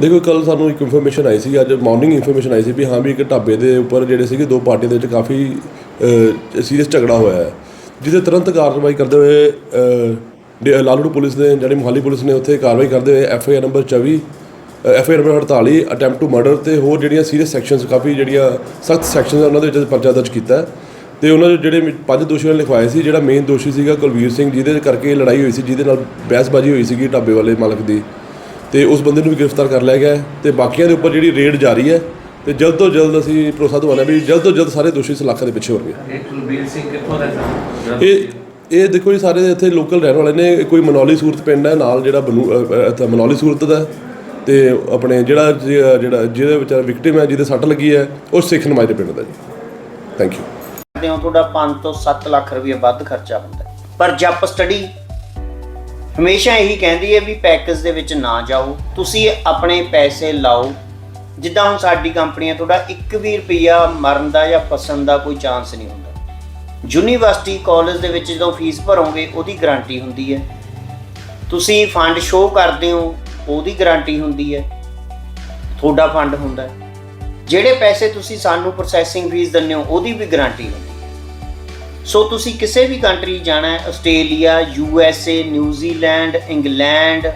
ਦੇਖੋ ਕੱਲ ਸਾਨੂੰ ਇੱਕ ਇਨਫੋਰਮੇਸ਼ਨ ਆਈ ਸੀ ਅੱਜ ਮਾਰਨਿੰਗ ਇਨਫੋਰਮੇਸ਼ਨ ਆਈ ਸੀ ਵੀ ਹਾਂ ਵੀ ਇੱਕ ਢਾਬੇ ਦੇ ਉੱਪਰ ਜਿਹੜੇ ਸੀਗੇ ਦੋ ਪਾਰਟੀਆਂ ਦੇ ਵਿੱਚ ਕਾਫੀ ਸੀਰੀਅਸ ਝਗੜਾ ਹੋਇਆ ਹੈ, ਜਿਹਦੇ ਤੁਰੰਤ ਕਾਰਵਾਈ ਕਰਦੇ ਹੋਏ ਡੇ- ਲਾਲੜੂ ਪੁਲਿਸ ਨੇ ਜਿਹੜੀ ਮੁਹਾਲੀ ਪੁਲਿਸ ਨੇ ਉੱਥੇ ਕਾਰਵਾਈ ਕਰਦੇ ਹੋਏ F I R number 24 F I R number 48 attempt to murder ਤੇ ਹੋਰ ਜਿਹੜੀਆਂ ਸੀਰੀਅਸ ਸੈਕਸ਼ਨਸ ਕਾਫੀ ਜਿਹੜੀਆਂ ਸਖਤ ਸੈਕਸ਼ਨਸ ਉਹਨਾਂ ਦੇ ਵਿੱਚ ਪਰਚਾ ਦਰਜ ਕੀਤਾ ਹੈ। ਤੇ ਉਹਨਾਂ ਦੇ ਜਿਹੜੇ ਪੰਜ ਦੋਸ਼ੀਆਂ ਨੇ ਲਿਖਵਾਏ ਸੀ, ਜਿਹੜਾ ਮੇਨ ਦੋਸ਼ੀ ਸੀਗਾ ਕੁਲਵੀਰ ਸਿੰਘ, ਜਿਹਦੇ ਕਰਕੇ ਲੜਾਈ ਹੋਈ ਸੀ, ਜਿਹਦੇ ਨਾਲ ਬਹਿਸਬਾਜ਼ੀ ਹੋਈ ਸੀਗੀ ਢਾਬੇ ਵਾਲੇ ਮਾਲਕ ਦੀ ਤੇ ਉਸ ਬੰਦੇ ਨੂੰ ਵੀ ਗ੍ਰਿਫਤਾਰ ਕਰ ਲਿਆ ਗਿਆ ਹੈ ਤੇ ਬਾਕੀਆਂ ਦੇ ਉੱਪਰ ਜਿਹੜੀ ਰੇਡ ਜਾਰੀ ਹੈ ਤੇ ਜਲਦ ਤੋਂ ਜਲਦ ਅਸੀਂ ਭਰੋਸਾ ਦਿਵਾਉਂਦੇ ਹਾਂ ਵੀ ਜਲਦ ਤੋਂ ਜਲਦ ਸਾਰੇ ਦੋਸ਼ੀ ਸਲਾਖਾਂ ਦੇ ਪਿੱਛੇ ਹੋਣਗੇ ਇਹ ਕੁਲਬੀਰ ਸਿੰਘ ਕਿੱਥੋਂ ਦਾ ਸੀ ਇਹ ਇਹ ਦੇਖੋ ਜੀ ਸਾਰੇ ਇੱਥੇ ਲੋਕਲ ਰਹਿਣ ਵਾਲੇ ਨੇ ਕੋਈ ਮਨੌਲੀ ਸੂਰਤ ਪਿੰਡ ਹੈ ਨਾਲ ਜਿਹੜਾ ਬਨੂ ਅ, ਇੱਥੇ ਮਨੌਲੀ ਸੂਰਤ ਦਾ ਹੈ। ਤੇ ਆਪਣੇ ਜਿਹੜਾ ਜਿਹੜਾ ਜਿਹੜਾ- ਜਿਹਦੇ ਵਿਚਾਰਾ ਵਿਕਟਿਮ ਹੈ ਜਿਹਦੇ ਸੱਟ ਲੱਗੀ ਹੈ ਉਹ ਸਿੱਖ ਨਮਾਜ਼ ਦੇ ਪਿੰਡ ਦਾ ਜੀ ਥੈਂਕ ਯੂ ਕਰਦੇ ਹੋ ਤੁਹਾਡਾ 5 ਤੋਂ 7 ਲੱਖ ਰੁਪਏ ਵੱਧ ਖਰਚਾ ਹੁੰਦਾ ਹੈ। ਪਰ ਜੱਪ ਸਟੱਡੀ ਹਮੇਸ਼ਾ ਇਹੀ ਕਹਿੰਦੀ ਹੈ ਵੀ ਪੈਕੇਜ ਦੇ ਵਿੱਚ ਨਾ ਜਾਓ, ਤੁਸੀਂ ਆਪਣੇ ਪੈਸੇ ਲਾਓ। ਜਿੱਦਾਂ ਹੁਣ ਸਾਡੀ ਕੰਪਨੀ ਹੈ, ਤੁਹਾਡਾ 1 ਵੀ ਰੁਪਿਆ ਮਰਨ ਦਾ ਜਾਂ ਫਸਣ ਦਾ ਕੋਈ ਚਾਂਸ ਨਹੀਂ ਹੁੰਦਾ। ਯੂਨੀਵਰਸਿਟੀ ਕਾਲਜ ਦੇ ਵਿੱਚ ਜਦੋਂ ਫੀਸ ਭਰੋਗੇ, ਉਹਦੀ ਗਾਰੰਟੀ ਹੁੰਦੀ ਹੈ। ਤੁਸੀਂ ਫੰਡ ਸ਼ੋਅ ਕਰਦੇ ਹੋ, ਉਹਦੀ ਗਾਰੰਟੀ ਹੁੰਦੀ ਹੈ। ਤੁਹਾਡਾ ਫੰਡ ਹੁੰਦਾ ਜਿਹੜੇ ਪੈਸੇ ਤੁਸੀਂ ਸਾਨੂੰ ਪ੍ਰੋਸੈਸਿੰਗ ਫੀਸ ਦਿੰਦੇ ਹੋ, ਉਹਦੀ ਵੀ ਗਾਰੰਟੀ ਹੁੰਦੀ ਹੈ। ਸੋ ਤੁਸੀਂ ਕਿਸੇ ਵੀ ਕੰਟਰੀ ਜਾਣਾ ਹੈ Australia U S A New Zealand England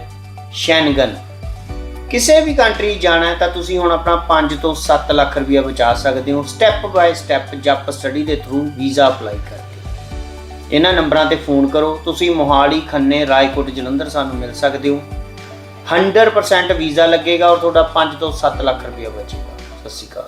Schengen ਕਿਸੇ ਵੀ ਕੰਟਰੀ ਜਾਣਾ ਤਾਂ ਤੁਸੀਂ ਹੁਣ ਆਪਣਾ 5 ਤੋਂ 7 ਲੱਖ ਰੁਪਇਆ ਬਚਾ ਸਕਦੇ ਹੋ ਸਟੈਪ ਬਾਏ ਸਟੈਪ ਜੱਪ ਸਟੱਡੀ ਦੇ ਥਰੂ ਵੀਜ਼ਾ ਅਪਲਾਈ ਕਰਕੇ। ਇਹਨਾਂ ਨੰਬਰਾਂ ਤੇ ਫੋਨ ਕਰੋ, ਤੁਸੀਂ ਮੋਹਾਲੀ, ਖੰਨੇ, ਰਾਏਕੋਟ, ਜਲੰਧਰ ਸਾਨੂੰ ਮਿਲ ਸਕਦੇ ਹੋ। 100% ਵੀਜ਼ਾ ਲੱਗੇਗਾ ਔਰ ਤੁਹਾਡਾ 5 ਤੋਂ 7 ਲੱਖ ਰੁਪਇਆ ਬਚੇਗਾ। ਸਤਿ ਸ਼੍ਰੀ ਅਕਾਲ।